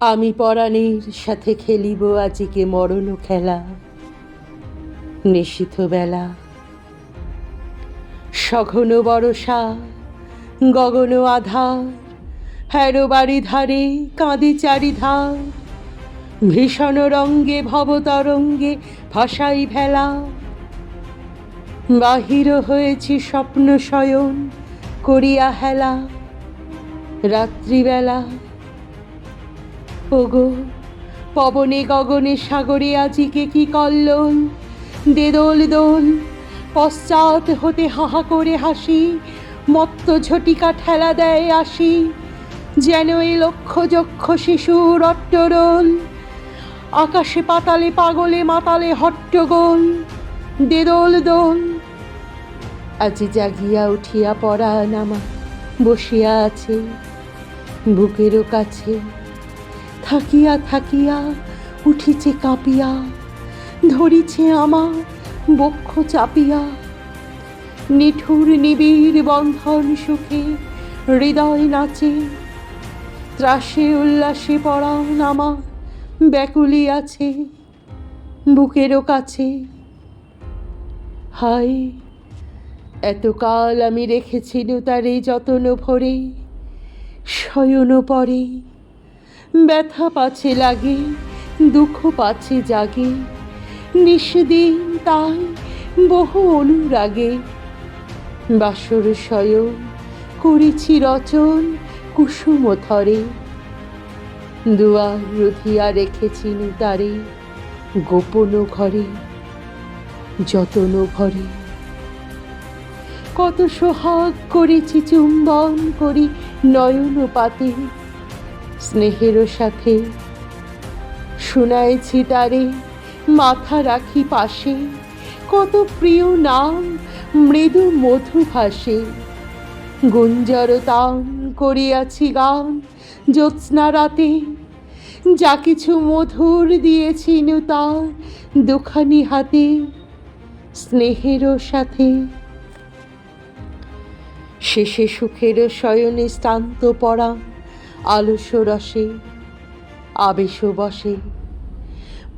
আমি পরাণের সাথে খেলিব আজিকে মরণ খেলা। নিশীথ বেলা। সঘন বরষা, গগন আধার হ্যারো বাড়ি ধারে কাঁদে চারিধার। ভীষণ রঙ্গে ভবতরঙ্গে ভাসাই ভেলা। বাহির হয়েছি স্বপ্ন শয়ন করিয়া হেলা। রাত্রিবেলা ওগো, পবনে গগনে সাগরে আজিকে কি কল্লোল? দে দোল, পশ্চাৎ হতে হাহা করে হাসি, মত্ত ঝটিকা ঠেলা দেয় আসি, যেন এই লক্ষ যক্ষ শিশুর অট্টরোল। আকাশে পাতালে পাগলে মাতালে হট্টগোল। দে দোল দোল আজি জাগিয়া উঠিয়া পড়া নামা বসিয়া আছে, বুকেরও কাছে। থাকিয়া থাকিয়া উঠিছে কাঁপিয়া, ধরিছে আমার বক্ষ চাপিয়া। নিঠুর নিবিড় বন্ধন সুখে হৃদয় নাচে, ত্রাসে উল্লাসে পড়াও নামা ব্যাকুলি আছে বুকেরও কাছে। হায়, এতকাল আমি রেখেছি তারে যতন ভরে শয়ন পরে। ব্যথা পাছে লাগে, দুঃখ পাছে জাগে। নিষদিন তাই বহু অনুরাগে। বাসর শয়ন করেছি রচন কুসুম থরে দুয়ার রুধিয়া রেখেছি তারে গোপন ঘরে, যতন ঘরে কত সোহাগ করেছি চুম্বন করি নয়ন পাতে স্নেহের সাথে। শুনাইছি তারে, মাথা রাখি পাশে। কত প্রিয় নাম, মৃদু মধু ভাসে। গুঞ্জর তান করিয়াছি গান, জ্যোৎস্না রাতে। যা কিছু মধুর দিয়েছি তার দুখানি হাতে, স্নেহেরও সাথে। শেষে সুখের শয়নে স্থান্ত পড়া। আলস্য রসে আবেশ বসে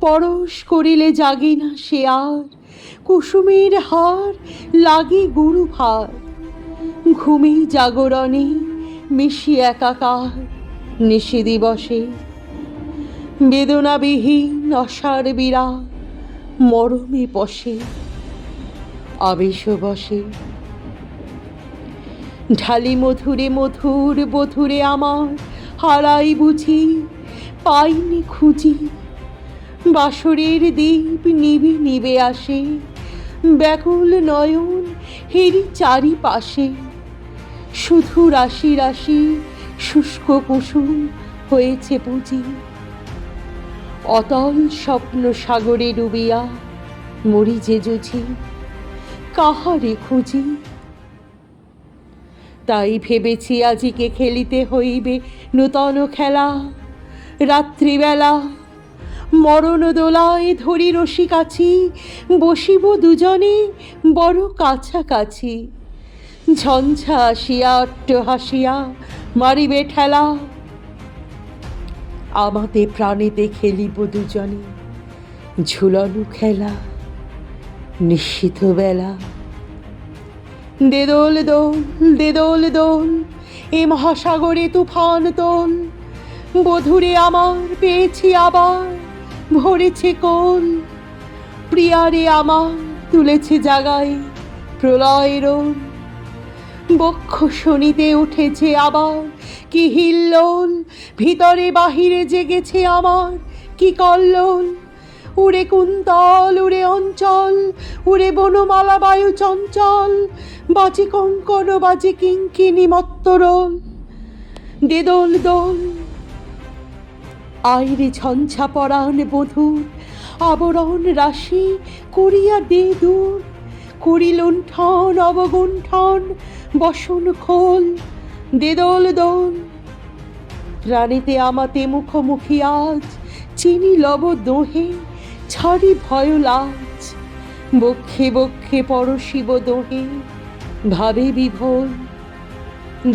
পরশ করিলে জাগে না সে আর, কুসুমের হার লাগে গুরু ভার ঘুমি জাগরণে মিশি একাকার নিশি দিবসে বেদনাবিহীন অসার বিরা মরমে পশে আবেশ বসে ঢালি মধুরে মধুর বধুরে আমার হারাই বুঝি, পাইনি খুঁজি। বাসরের দ্বীপ নিবে নিবে আসে, ব্যাকুল নয়ন হেরি চারিপাশে। শুধু রাশি রাশি শুষ্ক কুসুম হয়েছে পুঁজি। অতল স্বপ্ন সাগরে ডুবিয়া মরি যে জুঝি কাহারে খুঁজি? তাই ভেবেছি আজিকে খেলিতে হইবে নূতন খেলা। রাত্রিবেলা মরণ দোলায় ধরি রসিকাছি বসিব দুজনে বড় কাছাকাছি। ঝঞ্ঝা আসিয়া অট্ট হাসিয়া মারিবে ঠেলা। আমাতে প্রাণেতে খেলিব দুজনে ঝুলনু খেলা, নিশ্চিত বেলা। দে দোল দোল, দে দোল এ মহাসাগরে তুফান তোল। বধুরে আমার পেয়েছি আবার, ভরেছে কোল। প্রিয়ারে আমার তুলেছে জাগায় প্রলয় রোল। বক্ষ শনিতে উঠেছে আবার কি হিল্লোল, ভিতরে বাহিরে জেগেছে আমার কি কল্লোল। উড়ে কুন্তল, উড়ে অঞ্চল, উড়ে বনমালা বায়ু চঞ্চল, বাজে কঙ্কন, বাজে কিঙ্কিনি মত্তরল দে দোল আইরে ঝঞ্ঝা পরাণ বধূর আবরণ রাশি করিয়া দে দূর করি লুণ্ঠন অবগুণ্ঠন বসন খোল, দে দোল দোল। প্রাণীতে আমাতে মুখোমুখি আজ, চিনি লব দোহে ছাড়ি ভয় লাজ। বক্ষে বক্ষে পরশিব দোহে ভাবে বিভোল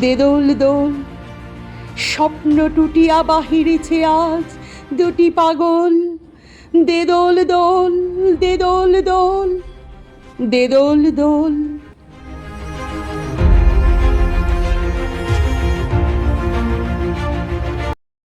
দেদোল দোল। স্বপ্ন টুটিয়া বাহিরেছে আজ দুটি পাগল। দেদোল দোল দেদোল দোল দেদোল দোল দোল।